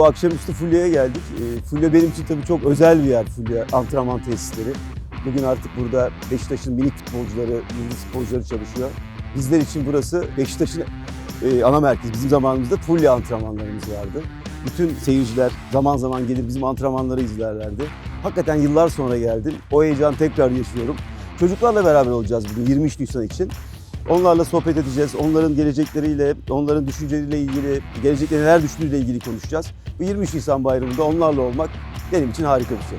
Bu akşamüstü Fulya'ya geldik. E, Fulya benim için tabii çok özel bir yer Fulya antrenman tesisleri. Bugün artık burada Beşiktaş'ın minik futbolcuları, yıldız futbolcuları çalışıyor. Bizler için burası Beşiktaş'ın e, ana merkezi. Bizim zamanımızda Fulya antrenmanlarımız vardı. Bütün seyirciler zaman zaman gelir bizim antrenmanları izlerlerdi. Hakikaten yıllar sonra geldim. O heyecanı tekrar yaşıyorum. Çocuklarla beraber olacağız bugün 23 Nisan için. Onlarla sohbet edeceğiz. Onların gelecekleriyle, onların düşünceleriyle ilgili, gelecekte neler düşündüğüyle ilgili konuşacağız. Bu 23 Nisan bayramında onlarla olmak benim için harika bir şey.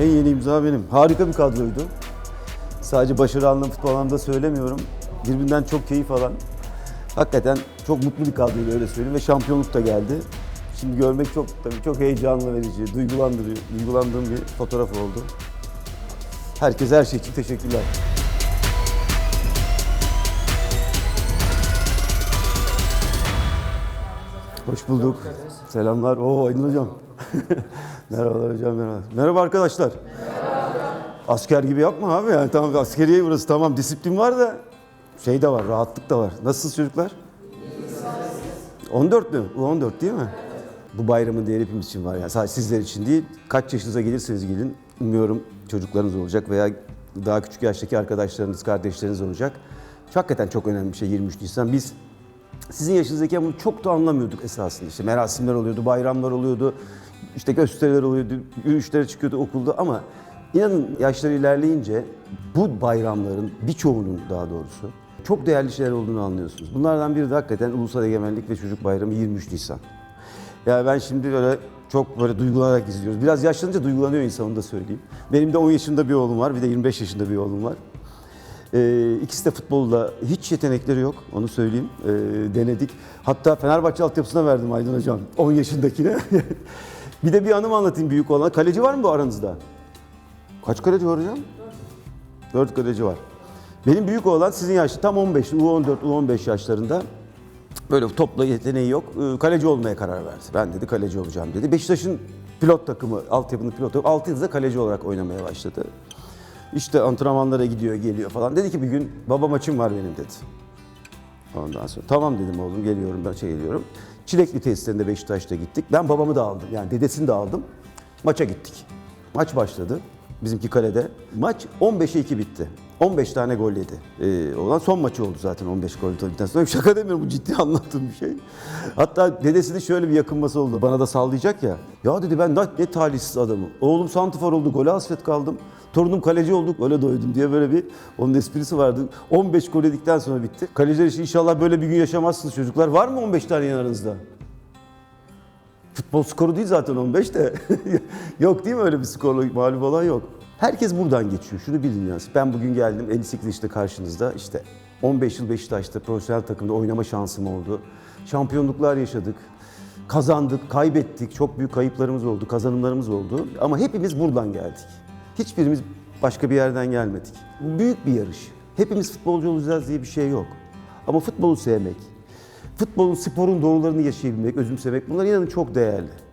En yeni imza benim. Harika bir kadroydu. Sadece başarı anlamı futbol anlamda söylemiyorum. Birbirinden çok keyif alan, hakikaten çok mutlu bir kadroydu öyle söyleyeyim ve şampiyonluk da geldi. Şimdi görmek çok tabii çok heyecanlı verici, duygulandırıyor, duygulandığım bir fotoğraf oldu. Herkese her şey için teşekkürler. Hoş bulduk. Selamlar. Oo Aydın Hocam. Merhabalar hocam merhaba. Merhaba arkadaşlar. Asker gibi yapma abi yani tamam askeriye burası tamam disiplin var da şey de var rahatlık da var. Nasılsınız çocuklar? 14 mü? Bu 14 değil mi? Bu bayramın değeri hepimiz için var yani sadece sizler için değil. Kaç yaşınıza gelirseniz gelin. Umuyorum çocuklarınız olacak veya daha küçük yaştaki arkadaşlarınız, kardeşleriniz olacak. Hakikaten çok önemli bir şey 23 Nisan. Biz sizin yaşınızdayken bunu çok da anlamıyorduk esasında. İşte merasimler oluyordu, bayramlar oluyordu, işte gösteriler oluyordu, yürüyüşlere çıkıyordu okulda ama inanın yaşları ilerleyince bu bayramların birçoğunun daha doğrusu çok değerli şeyler olduğunu anlıyorsunuz. Bunlardan biri de hakikaten Ulusal Egemenlik ve Çocuk Bayramı 23 Nisan. Yani ben şimdi böyle çok böyle duygulanarak izliyoruz. Biraz yaşlanınca duygulanıyor insan onu da söyleyeyim. Benim de 10 yaşında bir oğlum var, bir de 25 yaşında bir oğlum var. Ee, ikisi de futbolda hiç yetenekleri yok, onu söyleyeyim. Ee, denedik. Hatta Fenerbahçe altyapısına verdim Aydın Hocam, 10 yaşındakine. bir de bir anım anlatayım büyük olan. Kaleci var mı bu aranızda? Kaç kaleci var hocam? 4 kaleci var. Benim büyük oğlan sizin yaşta tam 15, U14, U15 yaşlarında. Böyle topla yeteneği yok. Ee, Kaleci olmaya karar verdi. Ben dedi kaleci olacağım dedi. Beşiktaş'ın pilot takımı, altyapının pilot takımı 6 yılda kaleci olarak oynamaya başladı. İşte antrenmanlara gidiyor, geliyor falan. Dedi ki bir gün baba maçım var benim dedi. Ondan sonra tamam dedim oğlum geliyorum ben şey geliyorum. Çilekli tesislerinde Beşiktaş'ta gittik. Ben babamı da aldım yani dedesini de aldım. Maça gittik. Maç başladı. Bizimki kalede. Maç 15'e 2 bitti. 15 tane gol yedi. Ee, olan son maçı oldu zaten 15 gol yedikten sonra. Şaka demiyorum bu ciddi anlattığım bir şey. Hatta dedesinin şöyle bir yakınması oldu. Bana da sallayacak ya. Ya dedi ben ne, talihsiz adamım. Oğlum santifor oldu, gole hasret kaldım. Torunum kaleci olduk, öyle doydum diye böyle bir onun esprisi vardı. 15 gol yedikten sonra bitti. Kaleciler için inşallah böyle bir gün yaşamazsınız çocuklar. Var mı 15 tane yanınızda? Futbol skoru değil zaten 15 de. yok değil mi öyle bir skorla mağlup olan yok. Herkes buradan geçiyor. Şunu bilin yani. Ben bugün geldim 58 yaşında karşınızda. İşte 15 yıl Beşiktaş'ta profesyonel takımda oynama şansım oldu. Şampiyonluklar yaşadık. Kazandık, kaybettik. Çok büyük kayıplarımız oldu, kazanımlarımız oldu. Ama hepimiz buradan geldik. Hiçbirimiz başka bir yerden gelmedik. Bu büyük bir yarış. Hepimiz futbolcu olacağız diye bir şey yok. Ama futbolu sevmek, futbolun, sporun doğrularını yaşayabilmek, özümsemek bunlar inanın çok değerli.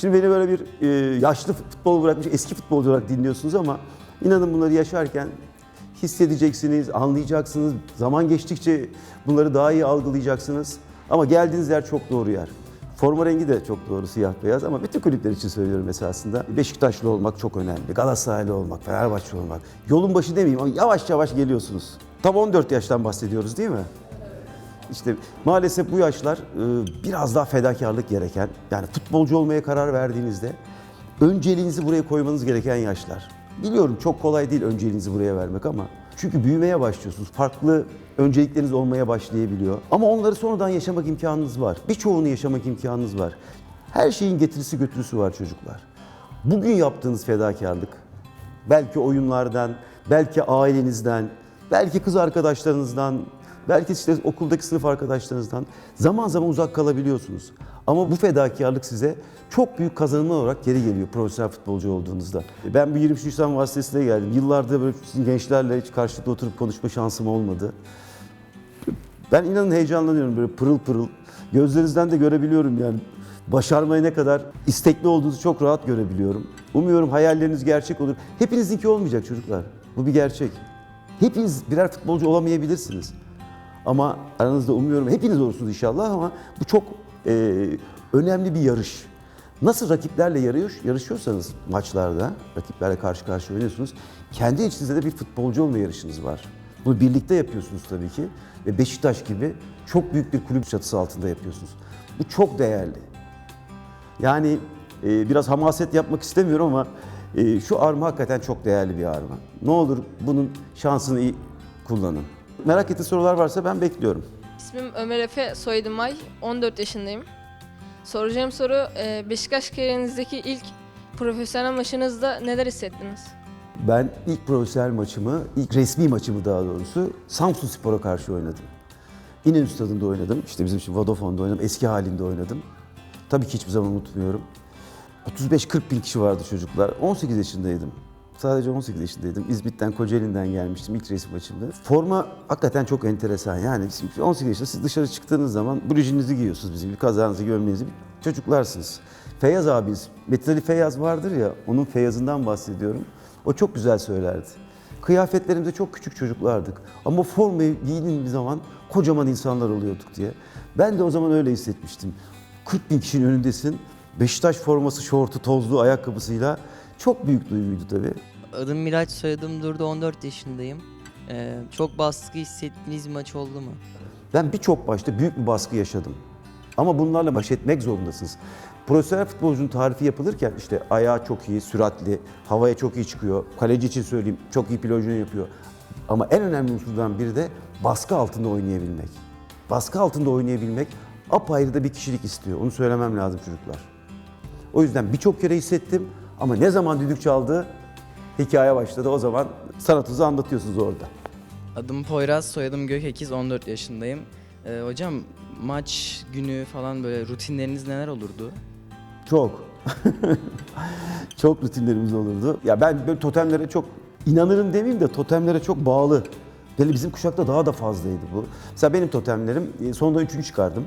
Şimdi beni böyle bir e, yaşlı futbol bırakmış eski futbolcu olarak dinliyorsunuz ama inanın bunları yaşarken hissedeceksiniz, anlayacaksınız. Zaman geçtikçe bunları daha iyi algılayacaksınız. Ama geldiğiniz yer çok doğru yer. Forma rengi de çok doğru siyah beyaz ama bütün kulüpler için söylüyorum esasında. Beşiktaşlı olmak çok önemli. Galatasaraylı olmak, Fenerbahçe olmak. Yolun başı demeyeyim ama yavaş yavaş geliyorsunuz. Tam 14 yaştan bahsediyoruz değil mi? İşte maalesef bu yaşlar e, biraz daha fedakarlık gereken, yani futbolcu olmaya karar verdiğinizde önceliğinizi buraya koymanız gereken yaşlar. Biliyorum çok kolay değil önceliğinizi buraya vermek ama çünkü büyümeye başlıyorsunuz. Farklı öncelikleriniz olmaya başlayabiliyor. Ama onları sonradan yaşamak imkanınız var. Birçoğunu yaşamak imkanınız var. Her şeyin getirisi götürüsü var çocuklar. Bugün yaptığınız fedakarlık, belki oyunlardan, belki ailenizden, belki kız arkadaşlarınızdan, belki işte okuldaki sınıf arkadaşlarınızdan zaman zaman uzak kalabiliyorsunuz. Ama bu fedakarlık size çok büyük kazanımlar olarak geri geliyor profesyonel futbolcu olduğunuzda. Ben bu 23 Nisan vasıtasıyla geldim. Yıllardır böyle gençlerle hiç karşılıklı oturup konuşma şansım olmadı. Ben inanın heyecanlanıyorum böyle pırıl pırıl. Gözlerinizden de görebiliyorum yani. Başarmaya ne kadar istekli olduğunuzu çok rahat görebiliyorum. Umuyorum hayalleriniz gerçek olur. Hepinizinki olmayacak çocuklar. Bu bir gerçek. Hepiniz birer futbolcu olamayabilirsiniz. Ama aranızda umuyorum hepiniz olursunuz inşallah ama bu çok e, önemli bir yarış. Nasıl rakiplerle yarış, yarışıyorsanız maçlarda, rakiplerle karşı karşıya oynuyorsunuz, kendi içinizde de bir futbolcu olma yarışınız var. Bunu birlikte yapıyorsunuz tabii ki ve Beşiktaş gibi çok büyük bir kulüp çatısı altında yapıyorsunuz. Bu çok değerli. Yani e, biraz hamaset yapmak istemiyorum ama e, şu arma hakikaten çok değerli bir arma. Ne olur bunun şansını iyi kullanın. Merak ettiğiniz sorular varsa ben bekliyorum. İsmim Ömer Efe, soyadım Ay. 14 yaşındayım. Soracağım soru, e, Beşiktaş kariyerinizdeki ilk profesyonel maçınızda neler hissettiniz? Ben ilk profesyonel maçımı, ilk resmi maçımı daha doğrusu Samsun Spor'a karşı oynadım. İnönü Stadı'nda oynadım. İşte bizim için Vodafone'da oynadım. Eski halinde oynadım. Tabii ki hiçbir zaman unutmuyorum. 35-40 bin kişi vardı çocuklar. 18 yaşındaydım. Sadece 18 yaşındaydım. İzmit'ten, Kocaeli'nden gelmiştim ilk resim maçımda. Forma hakikaten çok enteresan. Yani şimdi 18 yaşında siz dışarı çıktığınız zaman blujinizi giyiyorsunuz bizim kazağınızı, gömleğinizi. Çocuklarsınız. Feyyaz abiniz, Metin Ali Feyyaz vardır ya, onun Feyyaz'ından bahsediyorum. O çok güzel söylerdi. Kıyafetlerimizde çok küçük çocuklardık. Ama formayı giydiğimiz zaman kocaman insanlar oluyorduk diye. Ben de o zaman öyle hissetmiştim. 40 bin kişinin önündesin. Beşiktaş forması, şortu, tozlu ayakkabısıyla çok büyük duyguydu tabii. Adım Miraç, soyadım Durdu, 14 yaşındayım. Ee, çok baskı hissettiğiniz maç oldu mu? Ben birçok başta büyük bir baskı yaşadım. Ama bunlarla baş etmek zorundasınız. Profesyonel futbolcunun tarifi yapılırken işte ayağı çok iyi, süratli, havaya çok iyi çıkıyor. Kaleci için söyleyeyim çok iyi pilojunu yapıyor. Ama en önemli unsurdan biri de baskı altında oynayabilmek. Baskı altında oynayabilmek apayrı da bir kişilik istiyor. Onu söylemem lazım çocuklar. O yüzden birçok kere hissettim ama ne zaman düdük çaldı hikaye başladı. O zaman sanatınızı anlatıyorsunuz orada. Adım Poyraz, soyadım Gökekiz, 14 yaşındayım. Ee, hocam maç günü falan böyle rutinleriniz neler olurdu? Çok. çok rutinlerimiz olurdu. Ya ben böyle totemlere çok inanırım demeyeyim de totemlere çok bağlı. Böyle bizim kuşakta daha da fazlaydı bu. Mesela benim totemlerim e, sondan üçüncü çıkardım.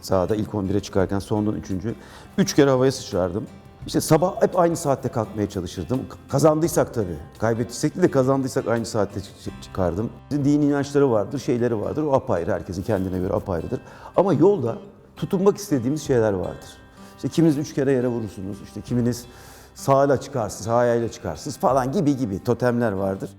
Sahada ilk 11'e çıkarken sondan üçüncü. Üç kere havaya sıçrardım. İşte sabah hep aynı saatte kalkmaya çalışırdım. Kazandıysak tabii. Kaybettiysek de kazandıysak aynı saatte çık- çıkardım. Dini inançları vardır, şeyleri vardır. O apayrı. Herkesin kendine göre apayrıdır. Ama yolda tutunmak istediğimiz şeyler vardır. İşte kiminiz üç kere yere vurursunuz. İşte kiminiz sağıyla çıkarsınız, sağ ayağıyla çıkarsınız falan gibi gibi totemler vardır.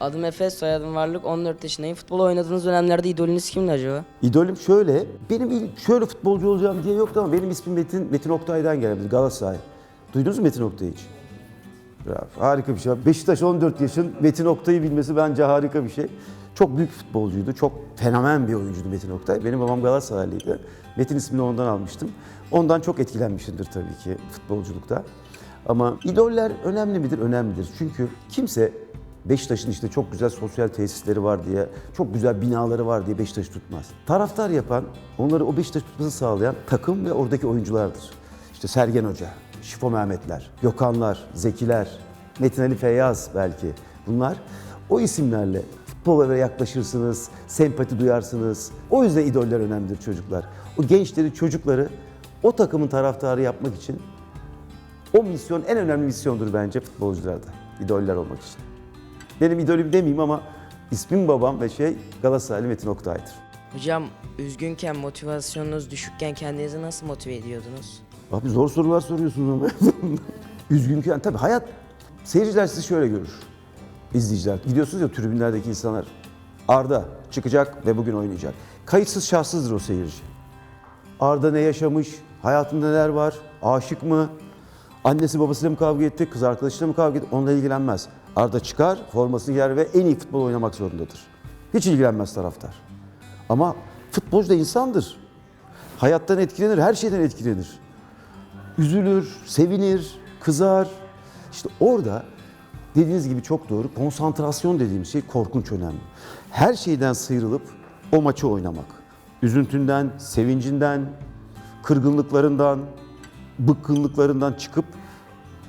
Adım Efe, soyadım Varlık, 14 yaşındayım. Futbol oynadığınız dönemlerde idolünüz kimdi acaba? İdolüm şöyle, benim şöyle futbolcu olacağım diye yoktu ama benim ismim Metin, Metin Oktay'dan gelen Galatasaray. Duydunuz mu Metin Oktay'ı hiç? Bravo, harika bir şey. Beşiktaş 14 yaşın Metin Oktay'ı bilmesi bence harika bir şey. Çok büyük futbolcuydu, çok fenomen bir oyuncuydu Metin Oktay. Benim babam Galatasaraylıydı. Metin ismini ondan almıştım. Ondan çok etkilenmişimdir tabii ki futbolculukta. Ama idoller önemli midir? Önemlidir. Çünkü kimse Beşiktaş'ın işte çok güzel sosyal tesisleri var diye, çok güzel binaları var diye Beşiktaş tutmaz. Taraftar yapan, onları o Beşiktaş tutmasını sağlayan takım ve oradaki oyunculardır. İşte Sergen Hoca, Şifo Mehmetler, Gökhanlar, Zekiler, Metin Ali Feyyaz belki. Bunlar o isimlerle futbola yaklaşırsınız, sempati duyarsınız. O yüzden idoller önemlidir çocuklar. O gençleri, çocukları o takımın taraftarı yapmak için o misyon en önemli misyondur bence futbolcularda. İdoller olmak için. Benim idolüm demeyeyim ama ismim babam ve şey Galatasaraylı Metin Oktay'dır. Hocam üzgünken, motivasyonunuz düşükken kendinizi nasıl motive ediyordunuz? Abi zor sorular soruyorsunuz ama. Üzgünken tabii hayat seyirciler sizi şöyle görür. İzleyiciler. Gidiyorsunuz ya tribünlerdeki insanlar. Arda çıkacak ve bugün oynayacak. Kayıtsız şartsızdır o seyirci. Arda ne yaşamış? Hayatında neler var? Aşık mı? Annesi babasıyla mı kavga etti? Kız arkadaşıyla mı kavga etti? Onunla ilgilenmez. Arda çıkar, formasını giyer ve en iyi futbol oynamak zorundadır. Hiç ilgilenmez taraftar. Ama futbolcu da insandır. Hayattan etkilenir, her şeyden etkilenir üzülür, sevinir, kızar. İşte orada dediğiniz gibi çok doğru konsantrasyon dediğimiz şey korkunç önemli. Her şeyden sıyrılıp o maçı oynamak. Üzüntünden, sevincinden, kırgınlıklarından, bıkkınlıklarından çıkıp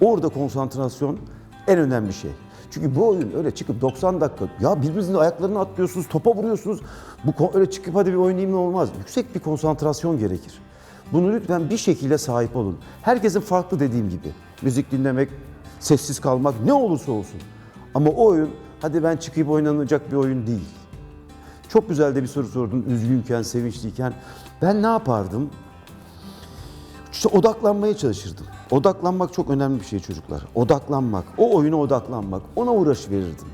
orada konsantrasyon en önemli şey. Çünkü bu oyun öyle çıkıp 90 dakika ya birbirinizin ayaklarını atlıyorsunuz, topa vuruyorsunuz. Bu öyle çıkıp hadi bir oynayayım ne olmaz. Yüksek bir konsantrasyon gerekir. Bunu lütfen bir şekilde sahip olun. Herkesin farklı dediğim gibi. Müzik dinlemek, sessiz kalmak ne olursa olsun. Ama o oyun hadi ben çıkıp oynanacak bir oyun değil. Çok güzel de bir soru sordun üzgünken, sevinçliyken. Ben ne yapardım? İşte odaklanmaya çalışırdım. Odaklanmak çok önemli bir şey çocuklar. Odaklanmak, o oyuna odaklanmak, ona uğraş verirdim.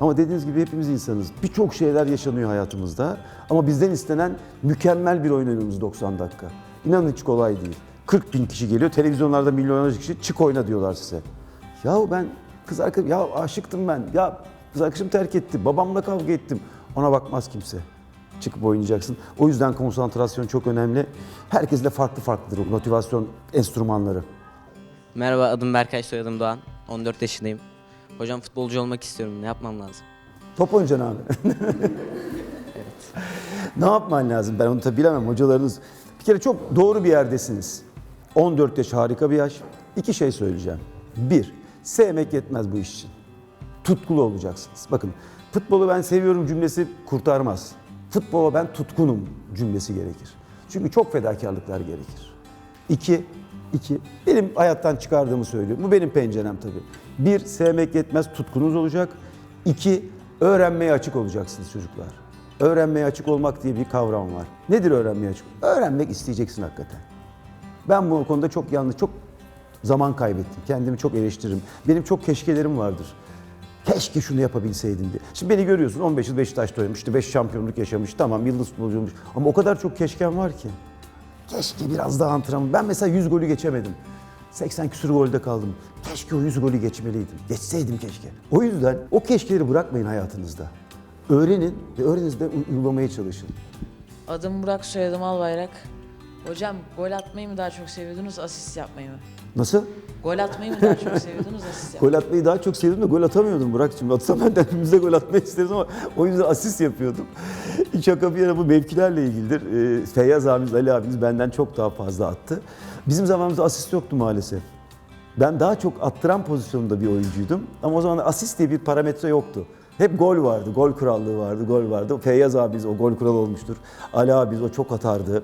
Ama dediğiniz gibi hepimiz insanız. Birçok şeyler yaşanıyor hayatımızda. Ama bizden istenen mükemmel bir oyun oynuyoruz 90 dakika. İnanın hiç kolay değil. 40 bin kişi geliyor, televizyonlarda milyonlarca kişi çık oyna diyorlar size. Yahu ben kız arkadaşım, ya aşıktım ben, ya kız arkadaşım terk etti, babamla kavga ettim. Ona bakmaz kimse. Çıkıp oynayacaksın. O yüzden konsantrasyon çok önemli. Herkes de farklı farklıdır o motivasyon enstrümanları. Merhaba adım Berkay soyadım Doğan. 14 yaşındayım. Hocam futbolcu olmak istiyorum. Ne yapmam lazım? Top oynayacaksın abi. ne yapman lazım? Ben onu tabi bilemem hocalarınız. Bir kere çok doğru bir yerdesiniz. 14 yaş harika bir yaş. İki şey söyleyeceğim. Bir, sevmek yetmez bu iş için. Tutkulu olacaksınız. Bakın futbolu ben seviyorum cümlesi kurtarmaz. Futbola ben tutkunum cümlesi gerekir. Çünkü çok fedakarlıklar gerekir. İki, iki, benim hayattan çıkardığımı söylüyorum. Bu benim pencerem tabii. Bir, sevmek yetmez, tutkunuz olacak. İki, öğrenmeye açık olacaksınız çocuklar. Öğrenmeye açık olmak diye bir kavram var. Nedir öğrenmeye açık? Öğrenmek isteyeceksin hakikaten. Ben bu konuda çok yanlış, çok zaman kaybettim. Kendimi çok eleştiririm. Benim çok keşkelerim vardır. Keşke şunu yapabilseydim diye. Şimdi beni görüyorsun 15 yıl Beşiktaş'ta oynamış, işte 5 şampiyonluk yaşamış, tamam yıldız futbolcuymuş. Ama o kadar çok keşkem var ki. Keşke biraz daha antrenman. Ben mesela 100 golü geçemedim. 80 küsur golde kaldım. Keşke o 100 golü geçmeliydim. Geçseydim keşke. O yüzden o keşkeleri bırakmayın hayatınızda. Öğrenin ve öğreninizde uygulamaya çalışın. Adım Burak, soyadım Albayrak. Hocam gol atmayı mı daha çok seviyordunuz, asist yapmayı mı? Nasıl? Gol atmayı mı daha çok seviyordunuz, asist yapmayı Gol atmayı daha çok sevdim de gol atamıyordum Burak'cığım. Atsam ben de hepimize gol atmayı isteriz ama o yüzden asist yapıyordum. Şaka bir yana bu mevkilerle ilgilidir. Ee, Feyyaz abimiz, Ali abimiz benden çok daha fazla attı. Bizim zamanımızda asist yoktu maalesef. Ben daha çok attıran pozisyonda bir oyuncuydum. Ama o zaman asist diye bir parametre yoktu. Hep gol vardı, gol kurallığı vardı, gol vardı. Feyyaz abimiz o gol kuralı olmuştur. Ali abimiz o çok atardı.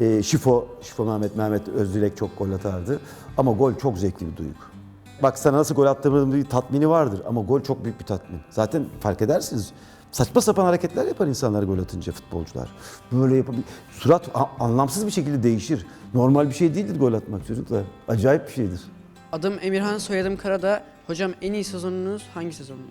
Ee, Şifo, Şifo Mehmet, Mehmet Özdilek çok gol atardı. Ama gol çok zevkli bir duygu. Bak sana nasıl gol attığımın bir tatmini vardır ama gol çok büyük bir tatmin. Zaten fark edersiniz. Saçma sapan hareketler yapar insanlar gol atınca futbolcular. Böyle yapabilir. Surat anlamsız bir şekilde değişir. Normal bir şey değildir gol atmak çocuklar. Acayip bir şeydir. Adım Emirhan, soyadım Karada. Hocam en iyi sezonunuz hangi sezondu?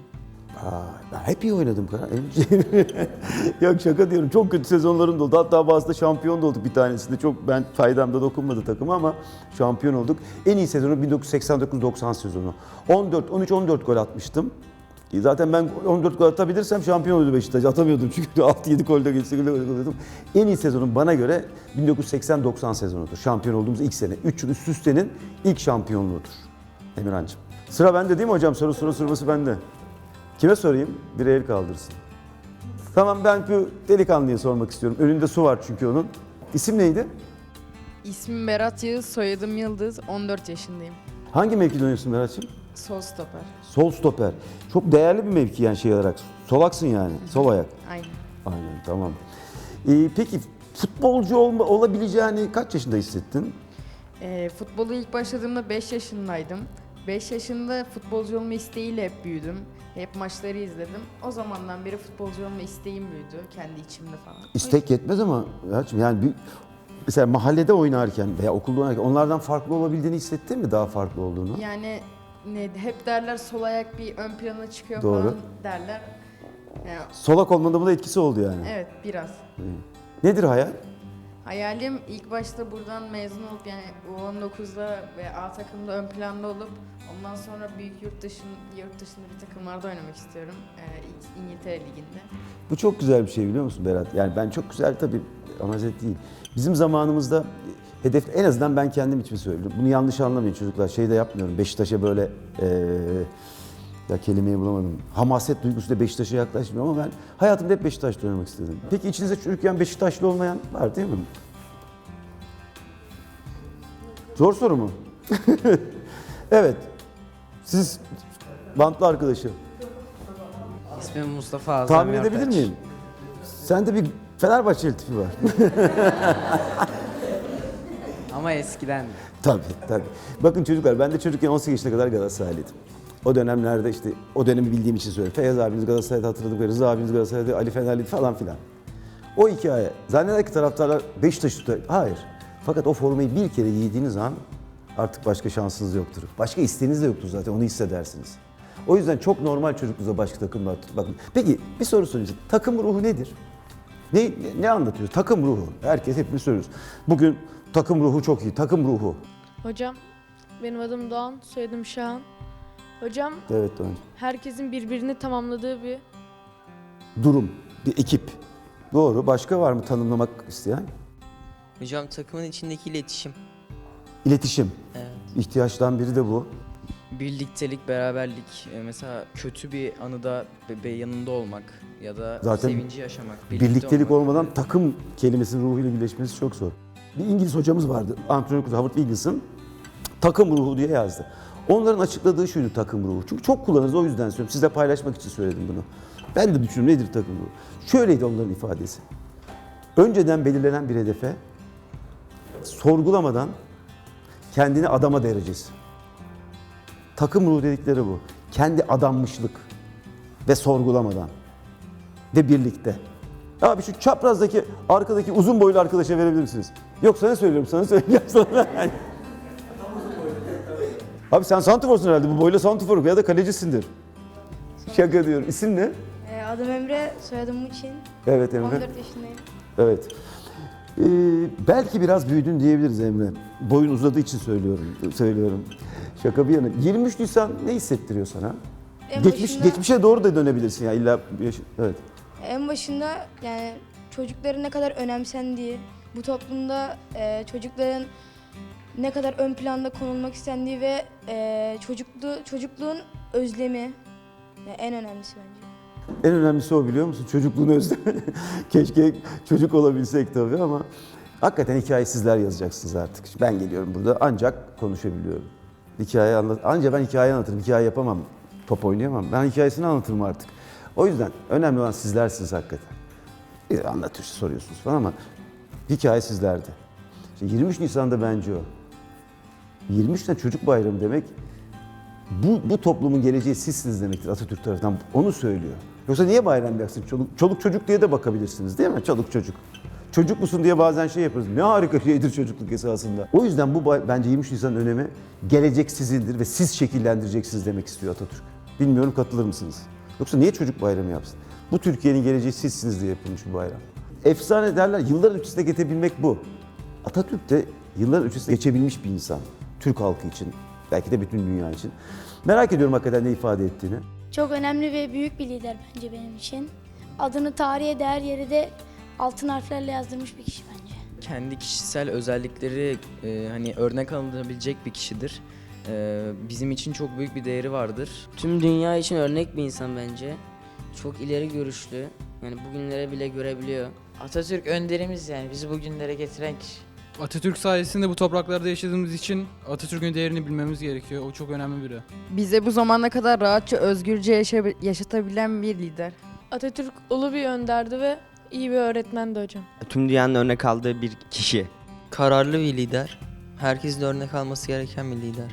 Aa, ben hep iyi oynadım. Yok şaka diyorum. Çok kötü sezonlarım da oldu. Hatta bazıda şampiyon da olduk bir tanesinde. Çok ben faydamda dokunmadı takıma ama şampiyon olduk. En iyi sezonu 1989-90 sezonu. 14 13 14 gol atmıştım. E, Zaten ben 14 gol atabilirsem şampiyon olurdu Beşiktaş. Atamıyordum çünkü 6-7 golde geçti gol atıyordum. En iyi sezonum bana göre 1980-90 sezonudur. Şampiyon olduğumuz ilk sene. 3 yıl üst üstenin ilk şampiyonluğudur. Emirhan'cığım. Sıra bende değil mi hocam? Soru soru sorması bende. Kime sorayım? Bir el kaldırsın. Tamam ben bu delikanlıya sormak istiyorum. Önünde su var çünkü onun. İsim neydi? İsmim Berat Yağız, soyadım Yıldız, 14 yaşındayım. Hangi mevkide oynuyorsun Berat'cığım? Sol stoper. Sol stoper. Çok değerli bir mevki yani şey olarak. Solaksın yani. Sol ayak. Aynen. Aynen tamam. Ee, peki futbolcu olma, olabileceğini kaç yaşında hissettin? Ee, futbolu ilk başladığımda 5 yaşındaydım. 5 yaşında futbolcu olma isteğiyle hep büyüdüm. Hep maçları izledim. O zamandan beri futbolcu olma isteğim büyüdü kendi içimde falan. İstek yetmez ama Berat'cığım yani bir, mesela mahallede oynarken veya okulda oynarken onlardan farklı olabildiğini hissettin mi daha farklı olduğunu? Yani ne, hep derler sol ayak bir ön plana çıkıyor Doğru. falan derler. Yani, Solak olmanda da etkisi oldu yani. evet biraz. Nedir hayal? Hayalim ilk başta buradan mezun olup yani U19'da ve A takımda ön planda olup ondan sonra büyük yurt dışın yurt dışında bir takımlarda oynamak istiyorum. Ee, İng- İngiltere liginde. Bu çok güzel bir şey biliyor musun Berat? Yani ben çok güzel tabii amazet değil. Bizim zamanımızda hedef en azından ben kendim için söyledim. Bunu yanlış anlamayın çocuklar. Şey de yapmıyorum. Beşiktaş'a böyle eee ya kelimeyi bulamadım. Hamaset duygusuyla Beşiktaş'a yaklaşmıyorum ama ben hayatımda hep Beşiktaş'ta oynamak istedim. Peki içinizde çocukken Beşiktaşlı olmayan var değil mi? Zor soru mu? evet. Siz Bantlı arkadaşı. İsmim Mustafa Azam Tahmin edebilir Yartaç. miyim? Sende bir Fenerbahçeli tipi var. Ama eskiden. tabii tabii. Bakın çocuklar ben de çocukken 18 yaşına kadar Galatasaraylıydım. O dönemlerde işte o dönemi bildiğim için söylüyorum. Feyyaz abiniz Galatasaray'da hatırladık. Rıza abiniz Galatasaray'da, Ali Fenerliydi falan filan. O hikaye. Zanneder ki taraftarlar Beşiktaş'ı tutar. Hayır. Fakat o formayı bir kere giydiğiniz an artık başka şansınız yoktur. Başka isteğiniz de yoktur zaten onu hissedersiniz. O yüzden çok normal çocukluğunuza başka takımlar bakın. Peki bir soru size. Takım ruhu nedir? Ne, ne, ne anlatıyoruz? Takım ruhu. Herkes hepimiz söylüyoruz. Bugün takım ruhu çok iyi. Takım ruhu. Hocam benim adım Doğan, soyadım Şahan. Hocam Evet Doğan. herkesin birbirini tamamladığı bir Durum. Bir ekip. Doğru. Başka var mı tanımlamak isteyen? Hocam takımın içindeki iletişim. İletişim. Evet. İhtiyaçtan biri de bu. Birliktelik, beraberlik. e, Mesela kötü bir anıda be- be- yanında olmak ya da Zaten sevinci yaşamak. birlikte Birliktelik olmak. olmadan takım kelimesinin ruhuyla birleşmesi çok zor. Bir İngiliz hocamız vardı. Antrenör Howard Wilkinson. Takım ruhu diye yazdı. Onların açıkladığı şuydu takım ruhu. Çünkü çok kullanırız o yüzden söylüyorum. Sizle paylaşmak için söyledim bunu. Ben de düşünüyorum nedir takım ruhu? Şöyleydi onların ifadesi. Önceden belirlenen bir hedefe sorgulamadan kendini adama derecesi. Takım ruhu dedikleri bu. Kendi adammışlık ve sorgulamadan ve birlikte. Abi şu çaprazdaki arkadaki uzun boylu arkadaşa verebilir misiniz? Yok sana söylüyorum sana söyleyeceğim sana. Abi sen santiforsun herhalde bu boyla santifor ya da kalecisindir. Şaka diyorum. İsim ne? Ee, adım Emre, soyadım Muçin. Evet Emre. 14 yaşındayım. Evet. Ee, belki biraz büyüdün diyebiliriz Emre. Boyun uzadığı için söylüyorum. Söylüyorum. Şaka bir yana. 23 Nisan ne hissettiriyor sana? En Geçmiş başında, geçmişe doğru da dönebilirsin ya illa evet. En başında yani çocukların ne kadar önemsendiği, bu toplumda e, çocukların ne kadar ön planda konulmak istendiği ve e, çocuklu, çocukluğun özlemi yani en önemlisi bence. En önemlisi o biliyor musun? Çocukluğunu özlemi. Keşke çocuk olabilsek tabii ama hakikaten hikaye sizler yazacaksınız artık. Ben geliyorum burada ancak konuşabiliyorum. Hikaye anlat. Anca ben hikaye anlatırım. Hikaye yapamam. Top oynayamam. Ben hikayesini anlatırım artık. O yüzden önemli olan sizlersiniz hakikaten. Bir anlatıyorsunuz, soruyorsunuz falan ama hikaye sizlerde. İşte 23 Nisan'da bence o. 23 Nisan Çocuk Bayramı demek bu, bu toplumun geleceği sizsiniz demektir Atatürk tarafından. Onu söylüyor. Yoksa niye bayram yaksın? Çoluk, çoluk çocuk diye de bakabilirsiniz değil mi? Çoluk çocuk. Çocuk musun diye bazen şey yaparız. Ne harika şeydir çocukluk esasında. O yüzden bu bence 23 Nisan'ın önemi gelecek sizindir ve siz şekillendireceksiniz demek istiyor Atatürk. Bilmiyorum katılır mısınız? Yoksa niye çocuk bayramı yapsın? Bu Türkiye'nin geleceği sizsiniz diye yapılmış bu bayram. Efsane derler, yılların ötesine geçebilmek bu. Atatürk de yılların ötesine geçebilmiş bir insan. Türk halkı için, belki de bütün dünya için. Merak ediyorum hakikaten ne ifade ettiğini. Çok önemli ve büyük bir lider bence benim için. Adını tarihe değer yeri de altın harflerle yazdırmış bir kişi bence. kendi kişisel özellikleri e, hani örnek alınabilecek bir kişidir. E, bizim için çok büyük bir değeri vardır. Tüm dünya için örnek bir insan bence. Çok ileri görüşlü. Yani bugünlere bile görebiliyor. Atatürk önderimiz yani bizi bugünlere getiren kişi. Atatürk sayesinde bu topraklarda yaşadığımız için Atatürk'ün değerini bilmemiz gerekiyor. O çok önemli biri. bize bu zamana kadar rahatça özgürce yaşa- yaşatabilen bir lider. Atatürk ulu bir önderdi ve iyi bir öğretmendi hocam. Tüm dünyanın örnek aldığı bir kişi. Kararlı bir lider. Herkesin örnek alması gereken bir lider.